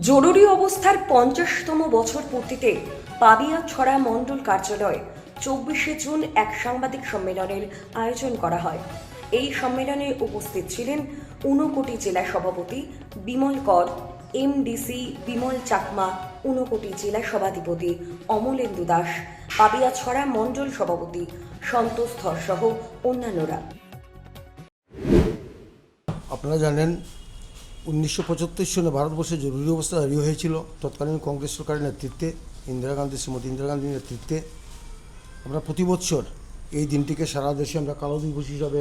জরুরি অবস্থার পঞ্চাশতম বছর পূর্তিতে পাবিয়া ছড়া মণ্ডল কার্যালয়ে চব্বিশে জুন এক সাংবাদিক সম্মেলনের আয়োজন করা হয়। এই সম্মেলনে উপস্থিত ছিলেন ঊনকোটি জেলা সভাপতি বিমল কর, এমডিসি বিমল চাকমা, ঊনকোটি জেলা সভাধিপতি অমলেন্দু দাস, পাবিয়া ছড়া মণ্ডল সভাপতি সন্তোষ ধর সহ অন্যান্যরা। আপনারা জানেন উনিশশো পঁচাত্তর সনে ভারতবর্ষে জরুরি অবস্থা জারি হয়েছিল, তৎকালীন কংগ্রেস সরকারের নেতৃত্বে, ইন্দিরা গান্ধী, শ্রীমতী ইন্দিরা গান্ধীর নেতৃত্বে, আমরা প্রতি বছর এই দিনটিকে সারা দেশে আমরা কালো দিবস হিসাবে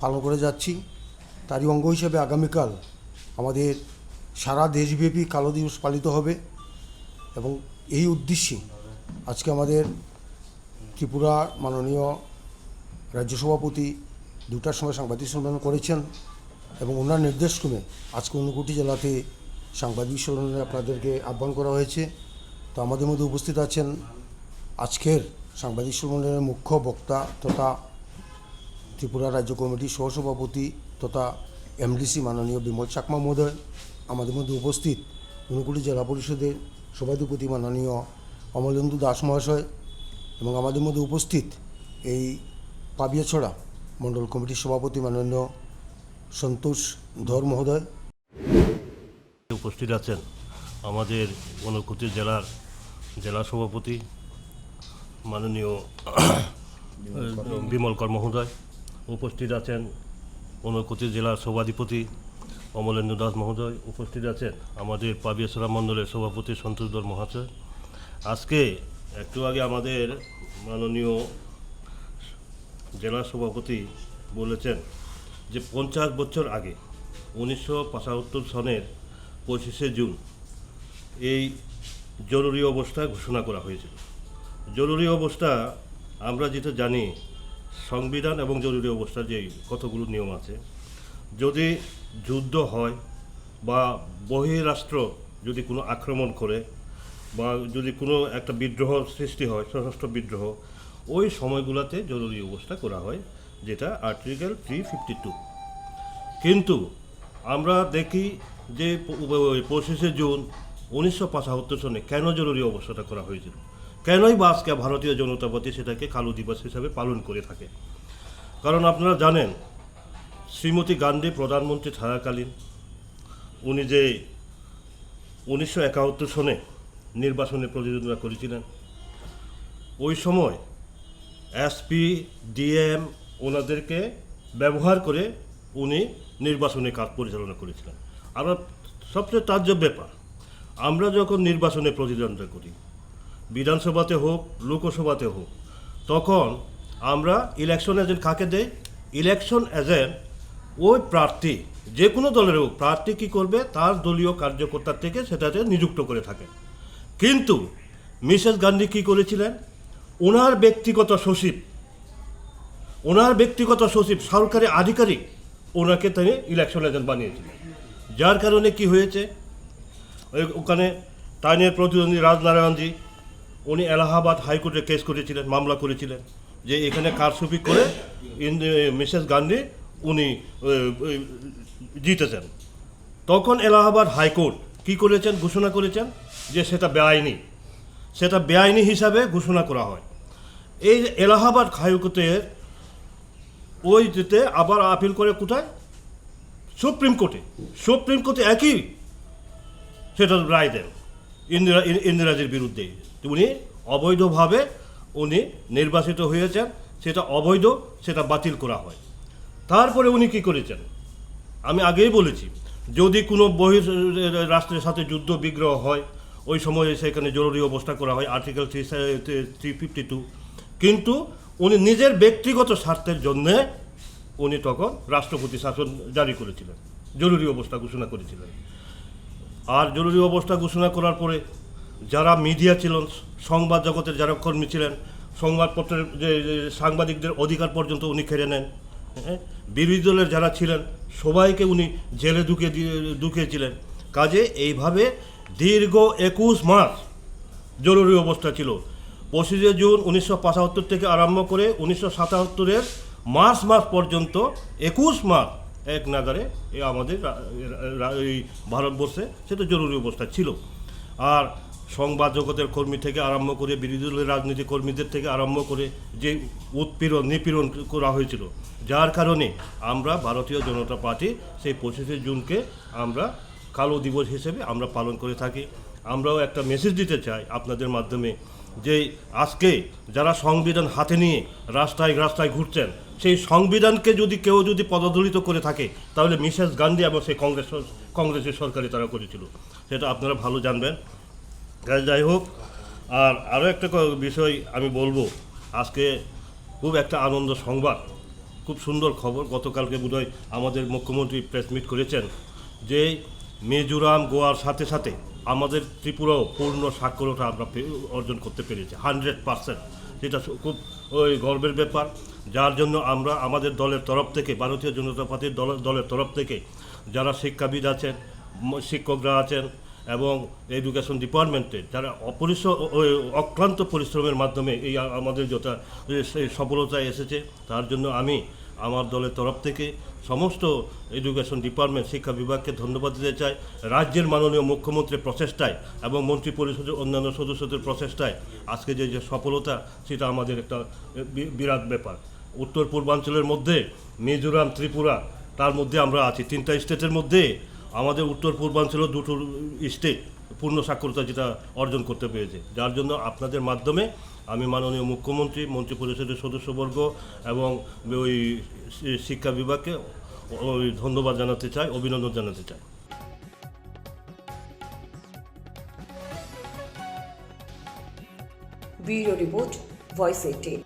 পালন করে যাচ্ছি। তারই অঙ্গ হিসাবে আগামীকাল আমাদের সারা দেশব্যাপী কালো দিবস পালিত হবে এবং এই উদ্দেশ্যে আজকে আমাদের ত্রিপুরা মাননীয় রাজ্য সভাপতি দুটার সময় সাংবাদিক সম্মেলন করেছেন। এবং ওনার নির্দেশক্রমে আজকে ঊনকোটি জেলাতে সাংবাদিক সম্মেলনে আপনাদেরকে আহ্বান করা হয়েছে। তো আমাদের মধ্যে উপস্থিত আছেন আজকের সাংবাদিক সম্মেলনের মুখ্য বক্তা তথা ত্রিপুরা রাজ্য কমিটির সহসভাপতি তথা এমডিসি মাননীয় বিমল চাকমা মহোদয়, আমাদের মধ্যে উপস্থিত ঊনকোটি জেলা পরিষদের সভাধিপতি মাননীয় অমলেন্দু দাস মহাশয় এবং আমাদের মধ্যে উপস্থিত এই পাবিয়াছড়া মণ্ডল কমিটির সভাপতি মাননীয় সন্তোষ ধর মহোদয়। উপস্থিত আছেন আমাদের ঊনকোটি জেলার জেলা সভাপতি মাননীয় বিমল কর মহোদয়। উপস্থিত আছেন ঊনকোটি জেলার সভাধিপতি অমলেন্দু দাস মহোদয়। উপস্থিত আছেন আমাদের পাবিয়াসরা মণ্ডলের সভাপতি সন্তোষ দর মহাশয়। আজকে একটু আগে আমাদের মাননীয় জেলা সভাপতি বলেছেন যে পঞ্চাশ বছর আগে, উনিশশো পঁচাত্তর সনের পঁচিশে জুন, এই জরুরি অবস্থা ঘোষণা করা হয়েছিল। জরুরি অবস্থা, আমরা যেটা জানি, সংবিধান এবং জরুরি অবস্থার যে কতগুলো নিয়ম আছে, যদি যুদ্ধ হয় বা বহিরাষ্ট্র যদি কোনো আক্রমণ করে বা যদি কোনো একটা বিদ্রোহ সৃষ্টি হয়, সশস্ত্র বিদ্রোহ, ওই সময়গুলোতে জরুরি অবস্থা করা হয়। যেটা আর্টিকেল থ্রি ফিফটি টু কিন্তু আমরা দেখি যে পঁচিশে জুন উনিশশো পঁচাত্তর সনে কেন জরুরি অবস্থাটা করা হয়েছিল? কেনই বা আজকে ভারতীয় জনতা পার্টি সেটাকে কালো দিবস হিসাবে পালন করে থাকে? কারণ আপনারা জানেন, শ্রীমতী গান্ধী প্রধানমন্ত্রী থাকাকালীন উনি যে উনিশশো একাত্তর সনে নির্বাচনে প্রতিদ্বন্দ্বিতা করেছিলেন, ওই সময় এসপি ডিএম ওনাদেরকে ব্যবহার করে উনি নির্বাচনী কাজ পরিচালনা করেছিলেন। আমরা সবচেয়ে তাজ্জব ব্যাপার, আমরা যখন নির্বাচনে প্রতিদ্বন্দ্বিতা করি, বিধানসভাতে হোক, লোকসভাতে হোক, তখন আমরা ইলেকশন এজেন্ট কাকে দেই? ইলেকশন এজেন্ট ওই প্রার্থী, যে কোনো দলের হোক, প্রার্থী কী করবে? তার দলীয় কার্যকর্তার থেকে সেটাতে নিযুক্ত করে থাকে। কিন্তু মিসেস গান্ধী কী করেছিলেন? ওনার ব্যক্তিগত সচিব ওনার ব্যক্তিগত সচিব, সরকারি আধিকারিক ওনাকে তিনি ইলেকশন এজেন্ট বানিয়েছিলেন যার কারণে কি হয়েছে? ওখানে টাইনের প্রতিদ্বন্দ্বী রাজনারায়ণজি উনি এলাহাবাদ হাইকোর্টে কেস করেছিলেন, মামলা করেছিলেন। যে এখানে কারসুপি করে মিসেস গান্ধী উনি জিতেছেন। তখন এলাহাবাদ হাইকোর্ট কি করেছেন? ঘোষণা করেছেন যে সেটা বেআইনি। সেটা বেআইনি হিসাবে ঘোষণা করা হয়। এই এলাহাবাদ হাইকোর্টের ওই যেতে আবার আপিল করে কোথায়? সুপ্রিম কোর্টে সুপ্রিম কোর্টে একই। সেটা রায় দেন। ইন্দিরা ইন- ইন্দিরাজির বিরুদ্ধে। উনি অবৈধভাবে উনি নির্বাচিত হয়েছেন। সেটা অবৈধ, সেটা বাতিল করা হয়। তারপরে উনি কি করেছেন? আমি আগেই বলেছি, যদি কোনো বহির রাষ্ট্রের সাথে যুদ্ধ বিগ্রহ হয়, ওই সময়ে সেখানে জরুরি অবস্থা করা হয় article three three fifty two কিন্তু উনি নিজের ব্যক্তিগত স্বার্থের জন্যে উনি তখন রাষ্ট্রপতি শাসন জারি করেছিলেন। জরুরি অবস্থা ঘোষণা করেছিলেন। আর জরুরি অবস্থা ঘোষণা করার পরে যারা মিডিয়া ছিলেন, সংবাদ জগতের যারা কর্মী ছিলেন, সংবাদপত্রের যে সাংবাদিকদের অধিকার পর্যন্ত উনি কেড়ে নেন। হ্যাঁ? বিরোধী দলের যারা ছিলেন, সবাইকে উনি জেলে ঢুকে দিয়ে ঢুকিয়েছিলেন। কাজে এইভাবে দীর্ঘ একুশ মাস জরুরি অবস্থা ছিল। পঁচিশে জুন উনিশশো পঁচাত্তর থেকে আরম্ভ করে উনিশশো সাতাত্তরের মার্চ মাস পর্যন্ত, একুশ মাস এক নাগারে আমাদের এই ভারতবর্ষে সেটা জরুরি অবস্থা ছিল। আর সংবাদ জগতের কর্মী থেকে আরম্ভ করে, বিরোধী দলের রাজনীতি কর্মীদের থেকে আরম্ভ করে যে উৎপীড়ন, নিপীড়ন করা হয়েছিল, যার কারণে আমরা ভারতীয় জনতা পার্টি সেই পঁচিশে জুনকে আমরা কালো দিবস হিসেবে আমরা পালন করে থাকি। আমরাও একটা মেসেজ দিতে চাই আপনাদের মাধ্যমে। যে আজকে যারা সংবিধান হাতে নিয়ে রাস্তায় রাস্তায় ঘুরছেন, সেই সংবিধানকে যদি কেউ যদি পদদলিত করে থাকে, তাহলে মিসেস গান্ধী এবং সেই কংগ্রেস, কংগ্রেসের সরকারে তারা করেছিল। সেটা আপনারা ভালো জানবেন। যাই- হোক, আর আরও একটা বিষয় আমি বলব। আজকে খুব একটা আনন্দ সংবাদ, খুব সুন্দর খবর। গতকালকে বোধহয় আমাদের মুখ্যমন্ত্রী প্রেস মিট করেছেন যে, মিজোরাম গোয়ার সাথে সাথে আমাদের ত্রিপুরাও পূর্ণ সাক্ষরতা আমরা অর্জন করতে পেরেছি হান্ড্রেড পার্সেন্ট যেটা খুব ওই গর্বের ব্যাপার। যার জন্য আমরা আমাদের দলের তরফ থেকে, ভারতীয় জনতা পার্টির দলের দলের তরফ থেকে যারা শিক্ষাবিদ আছেন শিক্ষকরা আছেন এবং এডুকেশন ডিপার্টমেন্টে যারা অপরিস ওই অক্লান্ত পরিশ্রমের মাধ্যমে এই আমাদের যথা সফলতায় এসেছে, তার জন্য আমি আমার দলের তরফ থেকে সমস্ত এডুকেশন ডিপার্টমেন্ট, শিক্ষা বিভাগকে ধন্যবাদ দিতে চাই। রাজ্যের মাননীয় মুখ্যমন্ত্রীর প্রচেষ্টায় এবং মন্ত্রী পরিষদের অন্যান্য সদস্যদের প্রচেষ্টায় আজকে যে যে সফলতা, সেটা আমাদের একটা বিরাট ব্যাপার। উত্তর পূর্বাঞ্চলের মধ্যে, মিজোরাম, ত্রিপুরা, তার মধ্যে আমরা আছি। তিনটা স্টেটের মধ্যে আমাদের উত্তর পূর্বাঞ্চলের দুটো স্টেট পূর্ণ সাক্ষরতা যেটা অর্জন করতে পেরেছে। যার জন্য আপনাদের মাধ্যমে আমি মাননীয় মুখ্যমন্ত্রী, মন্ত্রী পরিষদের সদস্যবর্গ এবং ওই শিক্ষা বিভাগকে ওই ধন্যবাদ জানাতে চাই, অভিনন্দন জানাতে চাই। Bureau report, voice eighteen